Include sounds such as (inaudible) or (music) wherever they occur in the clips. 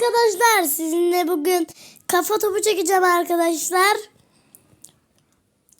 arkadaşlar. Sizinle bugün kafa topu çekeceğim arkadaşlar.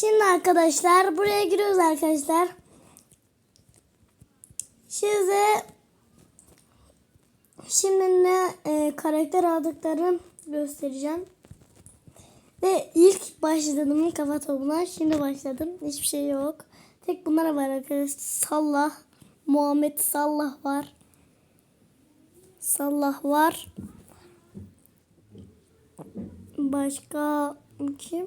Şimdi arkadaşlar buraya giriyoruz arkadaşlar. Size şimdi ne e, karakter aldıklarını göstereceğim. Ve ilk başladığım kafa topuna şimdi başladım. Hiçbir şey yok. Tek bunlara var arkadaşlar. Sallah. Muhammed Sallah var. Sallah var. Başka kim?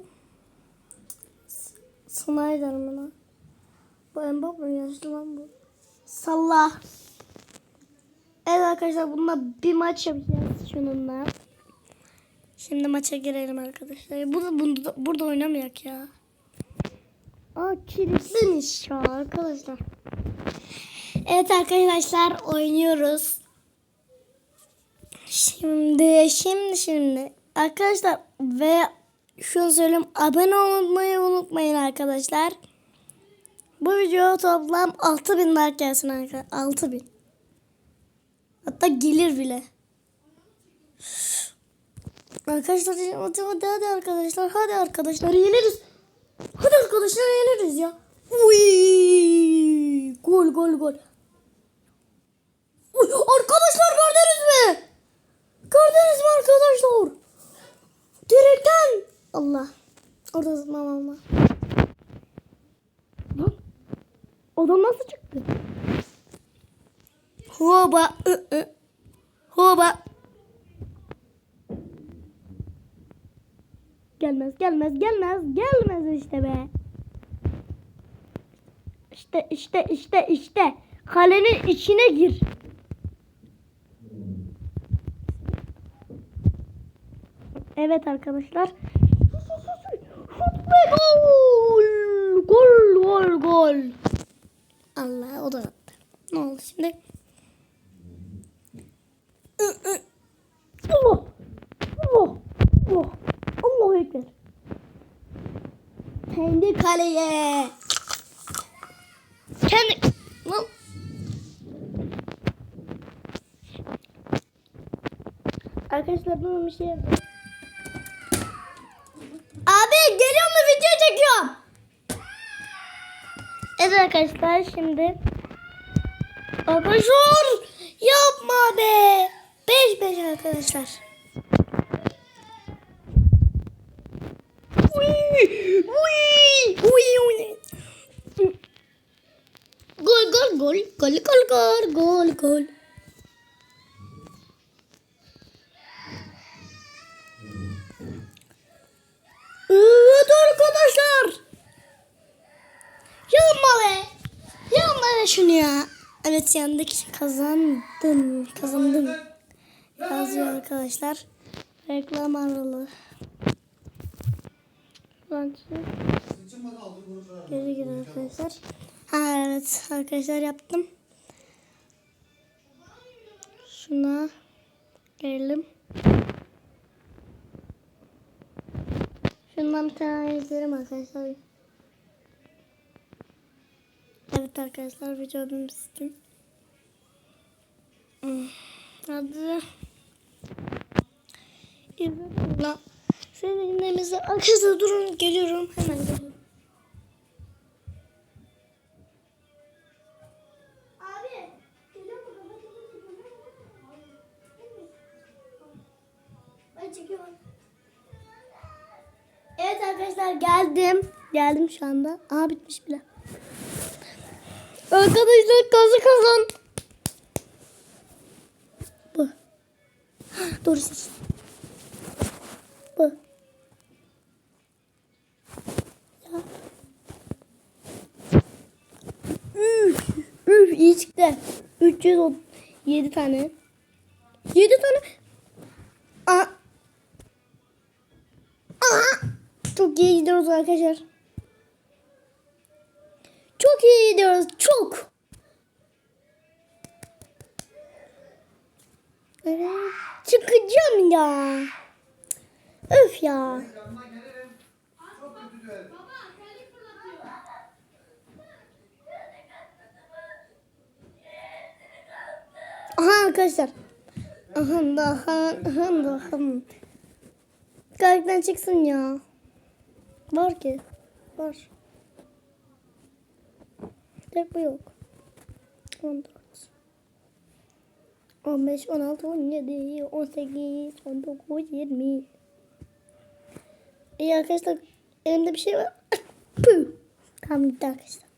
Snyder mı lan? Bu Mbappe yaşlı lan bu. Sallah. Evet arkadaşlar bununla bir maç yapacağız şununla. Şimdi maça girelim arkadaşlar. Burada, burada, burada oynamayak ya. Aa kilitlemiş ya arkadaşlar. Evet arkadaşlar oynuyoruz. Şimdi şimdi şimdi arkadaşlar ve şunu söyleyeyim abone olmayı unutmayın arkadaşlar. Bu video toplam 6000 like gelsin arkadaşlar. 6000. Hatta gelir bile. Arkadaşlar hadi, hadi, hadi arkadaşlar hadi arkadaşlar yeneriz. Hadi arkadaşlar yeneriz ya. Uy! Gol gol gol. Uy, arkadaşlar gördünüz mü? Gördünüz mü arkadaşlar? Direkten. Allah. Orada zıplamam ama. Lan. Adam nasıl çıktı? Hoba. ı, ı. Hoba. Gelmez gelmez gelmez gelmez işte be. İşte işte işte işte. Kalenin içine gir. Evet arkadaşlar. Şut ve gol. Gol gol gol. Allah o da attı. Ne oldu şimdi? Allah. Allah. Allah. Allahu Ekber. Kendi kaleye. Kendi. Lan. Arkadaşlar bunun bir şey yapayım. Abi geliyor mu video çekiyorum. Evet arkadaşlar şimdi. Arkadaşlar yapma be. 5 5 arkadaşlar. Uy, uy, uy, uy. Gol gol gol gol gol gol gol gol. Evet arkadaşlar. Be. Yanma be şunu ya. Evet yandaki kazandım. Kazandım. Yazıyor arkadaşlar. Reklam aralı. Geri gir arkadaşlar. Ha evet arkadaşlar yaptım. Şuna gelelim. Şundan bir tane arkadaşlar. Evet arkadaşlar videomu bitirdim. Hmm, Hadi. İzledim lan. Senin dinlemenize arkadaşlar durun geliyorum hemen geliyorum. Evet arkadaşlar geldim. Geldim şu anda. Aa bitmiş bile. Arkadaşlar kazı kazan. Bu. Doğru seç. Bu. Ya. Üf, üf iyi çıktı. 307 tane. 7 tane. Aa. Aa. Çok iyi gidiyoruz arkadaşlar. Çok iyi gidiyoruz. Çok. Çıkacağım ya. Öf ya. Aha arkadaşlar. Ahın da ahın, ahın da ahın. Karakterden çıksın ya. Var ki. Var. Bu yok. 14. 15, 16, 17, 18, 19, 20. İyi arkadaşlar. Elimde bir şey var. (coughs) Tamam gitti arkadaşlar.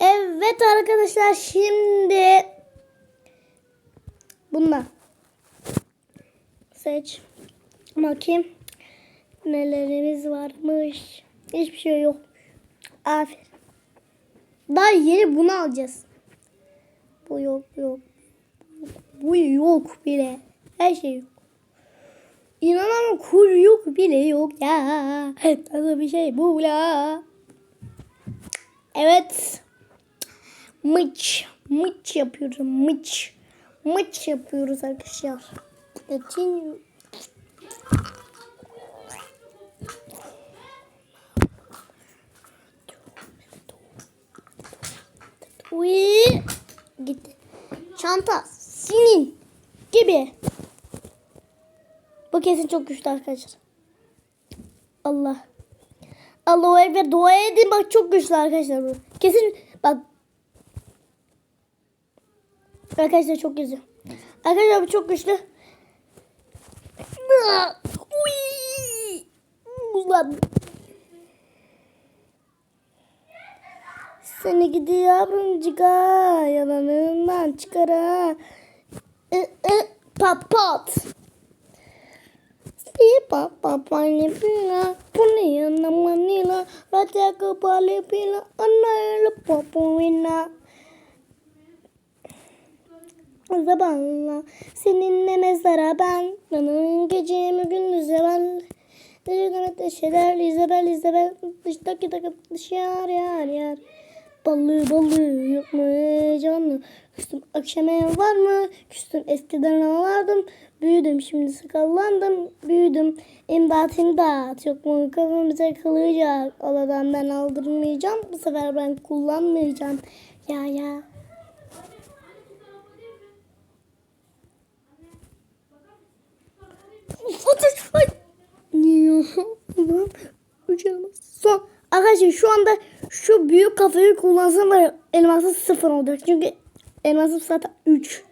Evet arkadaşlar şimdi bunlar. Seç. Bakayım. Nelerimiz varmış. Hiçbir şey yok. Aferin. Daha yeni bunu alacağız. Bu yok yok. Bu yok bile. Her şey yok. İnanamam kur yok bile yok ya. Nasıl bir şey bu la. Evet. Mıç. Mıç yapıyorum. Mıç. Mıç yapıyoruz arkadaşlar. Geçin. Uy. Gitti. Çanta senin gibi. Bu kesin çok güçlü arkadaşlar. Allah. Allah'a ekber dua edin bak çok güçlü arkadaşlar bu. Kesin bak. Arkadaşlar çok güçlü. Arkadaşlar bu çok güçlü. Uy. Ulan. Seni gidi yavruncika yalanından çıkar ha. I, I, pat pat. Si pa pa pa ni pila puni na manila raja ke bali pila anai lepa puina. Zamanla seninle mezara ben Yanın gecemi gündüz evvel Dışarı ateş eder İzabel İzabel Dıştaki takıp dışarı yar yar Ballı ballı yok mu canlı. Küstüm akşam ev var mı? Küstüm eskiden ağlardım. Büyüdüm şimdi sakallandım Büyüdüm. İmdat imdat. Yok mu? Kafamıza kalacak Aladan ben aldırmayacağım. Bu sefer ben kullanmayacağım. Ya ya. Niye? (laughs) Elmas. Son. Arkadaşlar şu anda şu büyük kafayı kullansam elması sıfır olacak. Çünkü elması zaten 3.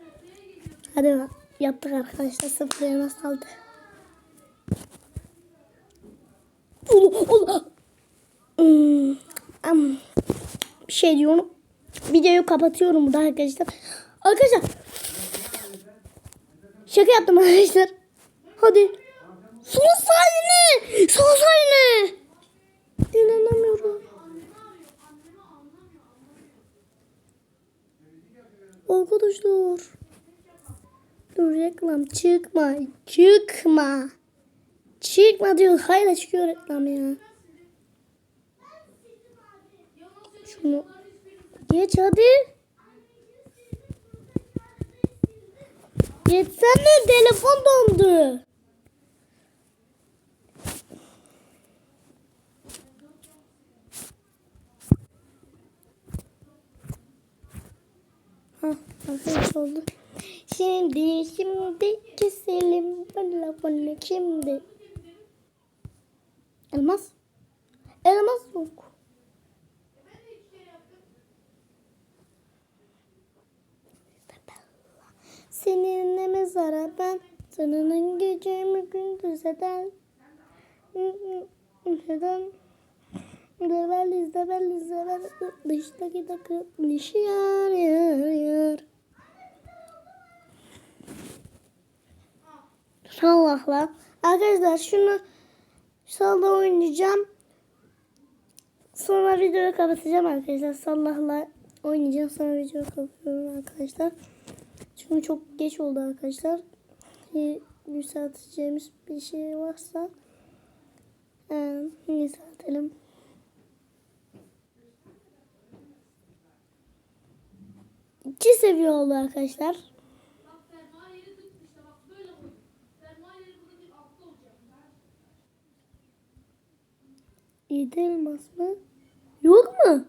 Hadi bak. Yaptık arkadaşlar. Sıfır elmas aldı. Ulu, ulu. Hmm, am. Bir şey diyorum. Videoyu kapatıyorum burada arkadaşlar. Arkadaşlar. Şaka yaptım arkadaşlar. Hadi. Son sahne. Son sahne. İnanamıyorum. Arkadaşlar. Dur reklam çıkma. Çıkma. Çıkma diyor. Hayır çıkıyor reklam ya. Şunu geç hadi. Geçsene telefon dondu. Hah, oldu. Şimdi, şimdi keselim telefonu şimdi. Elmas? Elmas yok. Seninle mezara ben Senin gecemi gündüz eden Neden Devel izlevel izlevel Dıştaki takı Dişi yar yar yar. Sallahla Arkadaşlar şunu Salla oynayacağım. Sonra videoyu kapatacağım arkadaşlar. Sallahla oynayacağım sonra videoyu kapatıyorum arkadaşlar. Çünkü çok geç oldu arkadaşlar. Bir yükselteceğimiz bir şey varsa e, yükseltelim. İki seviye oldu arkadaşlar. Yedi elmas mı? Yok mu?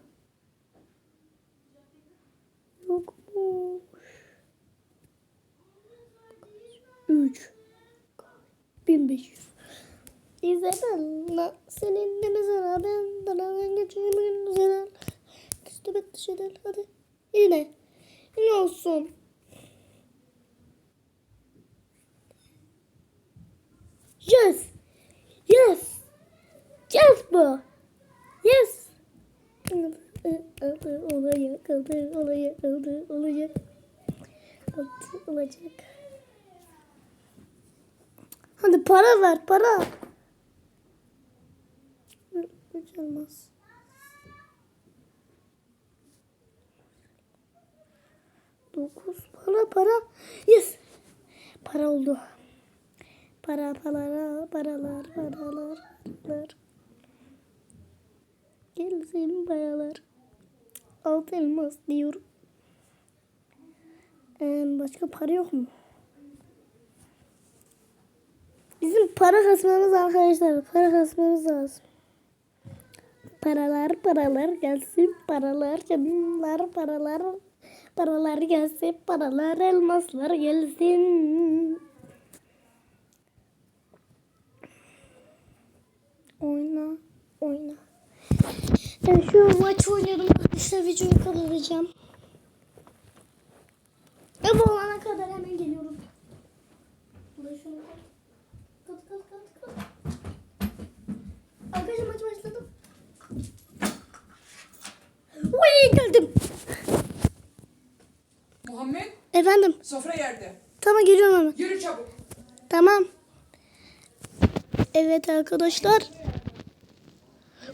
Yok mu? 1500. İzabella seninle mesela ben bana ben bugün güzel. Küstü bet dışarı hadi. Yine. Yine olsun. Yes. Yes. Yes bu. Yes. Olacak, olacak, olacak. Aldı olacak. Hadi para ver, para. Hiç olmaz. Dokuz para para. Yes. Para oldu. Para paralar paralar paralar paralar. Gelsin paralar. Altı elmas diyorum. Ee, başka para yok mu? Bizim para kasmamız arkadaşlar. Para kasmamız lazım. Paralar paralar gelsin. Paralar canlar paralar. Paralar gelsin. Paralar elmaslar gelsin. Oyna. Oyna. Ben şu maç oynuyorum. İşte videoyu kapatacağım. Ev olana kadar hemen geliyorum. Burada şunu koy. Kat kat kat kat. Arkadaşlar maç başladı. Uy geldim. Muhammed Efendim. sofra yerde. Tamam geliyorum hemen. Yürü çabuk. Tamam. Evet arkadaşlar.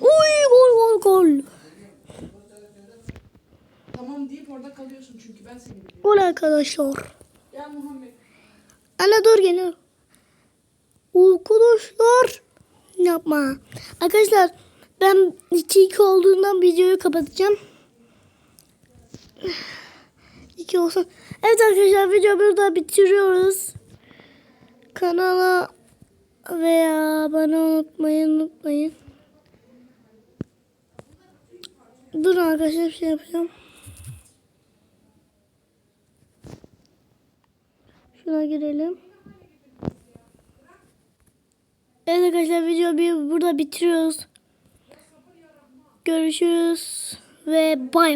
Uy gol gol gol. Tamam deyip orada kalıyorsun çünkü ben seni biliyorum. Gol arkadaşlar. Gel Muhammed. Anne dur geliyor. Arkadaşlar. Yapma. Arkadaşlar ben 2-2 olduğundan videoyu kapatacağım. 2 olsun. Evet arkadaşlar videoyu burada bitiriyoruz. Kanala veya abone unutmayın unutmayın. Dur arkadaşlar bir şey yapacağım. Şuna girelim. Evet arkadaşlar videoyu burada bitiriyoruz. Görüşürüz ve bay bay.